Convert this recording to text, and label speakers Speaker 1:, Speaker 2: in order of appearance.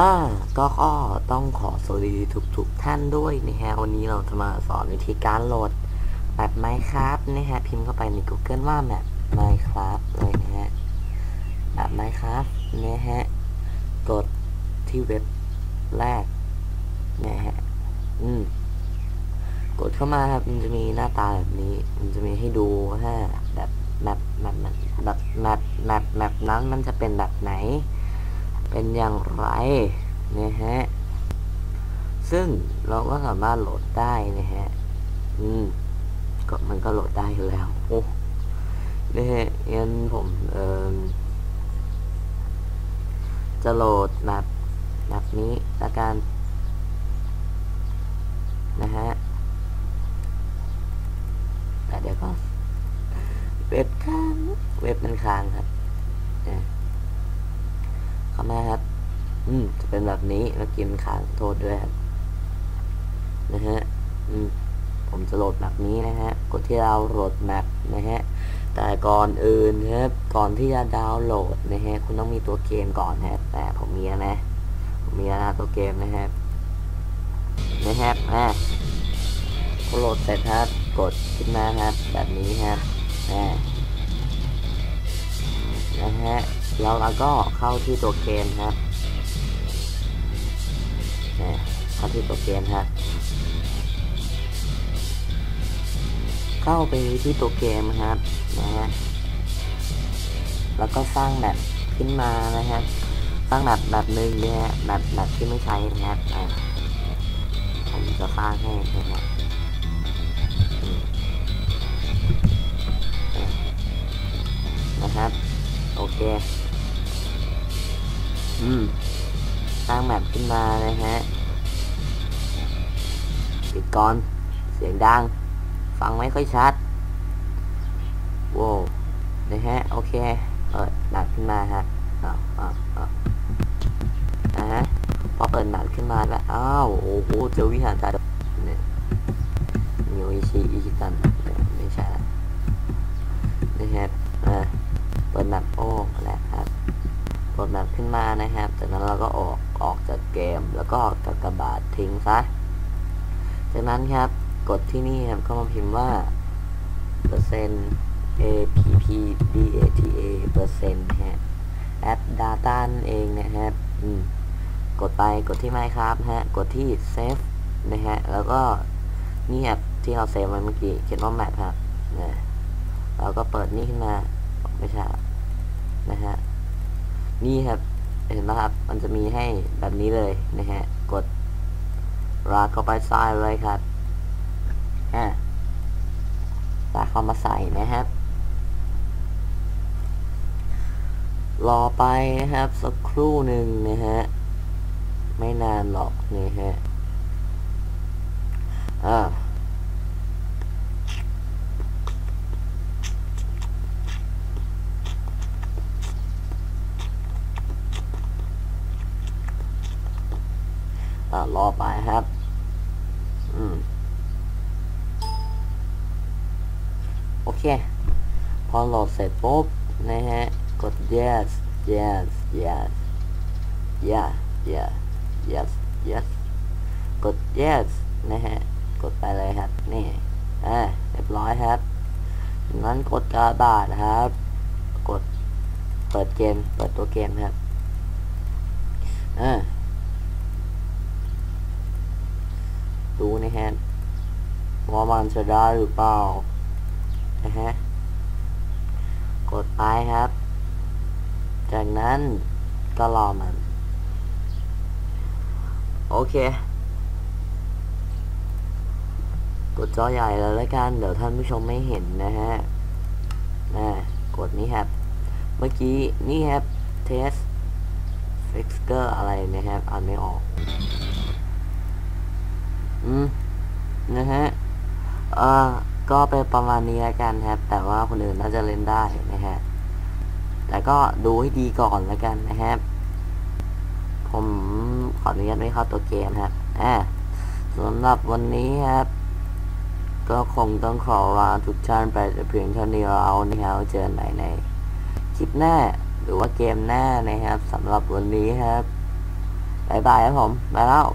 Speaker 1: อ่าก็ต้องขอสวัสดีทุกๆท่านด้วยนะฮะ วันนี้เราจะมาสอนวิธีการโหลดแบบ Minecraft นะฮะ พิมพ์เข้าไปใน Google ว่าแบบ Minecraft เลยนะฮะแบบ Minecraft นะฮะ กดที่เว็บแรกนะฮะ อืม กดเข้ามาครับ มันจะมีหน้าตาแบบนี้ มันจะมีให้ดูฮะแบบแมปแมปแมปแบบแมปแมปแมปนั้นมันจะเป็นแบบไหน เป็นอย่างไรนะฮะซึ่งเราก็สามารถโหลดได้นะฮะอืมก็มันก็โหลดได้อยู่แล้วโอ้นะฮะงั้นผมเอ่อจะโหลดแบบแบบนี้ละกันนะฮะแต่เดี๋ยวก็เว็บค้างเว็บมันค้างครับ นะเข้ามาครับ อืม จะเป็นแบบนี้แล้วกินค้างโทษด้วยครับ นะฮะ อืม ผมจะโหลดแบบนี้นะฮะ กดที่เราโหลดแมปนะฮะ แต่ก่อนอื่นครับ ก่อนที่จะดาวน์โหลดนะฮะ คุณต้องมีตัวเกมก่อนนะครับแต่ผมมีแล้วนะ ผมมีแล้วนะตัวเกมนะครับ นะครับอะพอโหลดเสร็จครับ กดขึ้นมาครับ แบบนี้ครับอ่านะฮะ แล้วเราก็เข้าที่ตัวเกมครับนะเข้าที่ตัวเกมครับเข้าไปที่ตัวเกมครับนะฮะแล้วก็สร้างแบบขึ้นมานะฮะสร้างแบบแบบหนึ่งเนี่ยฮะแบบแบบที่ไม่ใช้นะครับผมจะสร้างให้นะฮะอืมนะครับ โอเค สร้างแบบขึ้นมานะฮะปิดก่อน เสียงดัง ฟังไม่ค่อยชัดโว้วนะฮะ โอเค เปิดหนักขึ้นมาฮะอ้าวอ้าวอ้าวอ่าฮะ พอเปิดหนักขึ้นมาแล้ว อ้าว โอ้โหเจอวิหารจา เกม แล้วก็กากบาททิ้งซะ จากนั้นครับกดที่นี่ครับก็มาพิมพ์ว่าเปอร์เซ็นต์ a p p d a t a เปอร์เซ็นต์ฮะ add data นั่นเองนะครับกดไปกดที่ไมครับฮะกดที่ save นะฮะแล้วก็นี่ครับที่เราเซฟไว้เมื่อกี้เขียนว่า map ครับนะเราก็เปิดนี่ขึ้นมาไม่ใช่นะฮะนี่ครับ เห็นไหมครับ มันจะมีให้แบบนี้เลยนะฮะ กดรากเข้าไปใส่เลยครับอะรากเข้ามาใส่นะครับ รอไปนะครับ สักครู่หนึ่งนะฮะ ไม่นานหรอกนะฮะ อ่า อ่ารอไปครับ อืม โอเค พอโหลดเสร็จปุ๊บนะฮะ กด yes yes yes yeah yeah yes yes กด yes นะฮะ กดไปเลยครับ นี่อ่าเรียบร้อยครับงั้นกดกระดาษครับ กดเปิดเกม เปิดตัวเกมครับอ่า ดูนะฮะว่ามันจะได้หรือเปล่านะฮะกดไปครับ จากนั้นก็รอมัน โอเค กดจอใหญ่แล้วแล้วกัน เดี๋ยวท่านผู้ชมไม่เห็นนะฮะนะกดนี้ครับ เมื่อกี้นี่ครับ test fixer อะไรนะครับอ่านไม่ออก อืมนะฮะเอ่อก็เป็นประมาณนี้แล้วกันครับ แต่ว่าคนอื่นน่าจะเล่นได้นะฮะ แต่ก็ดูให้ดีก่อนแล้วกันนะครับ ผมขออนุญาตไม่เข้าตัวเกมครับอ่าสำหรับวันนี้ครับ ก็คงต้องขอลาทุกท่านไปเพียงเท่านี้เรานะครับเจอกันใหม่ในคลิปหน้าหรือว่าเกมหน้านะครับสำหรับวันนี้ครับบายบายครับผมไปแล้ว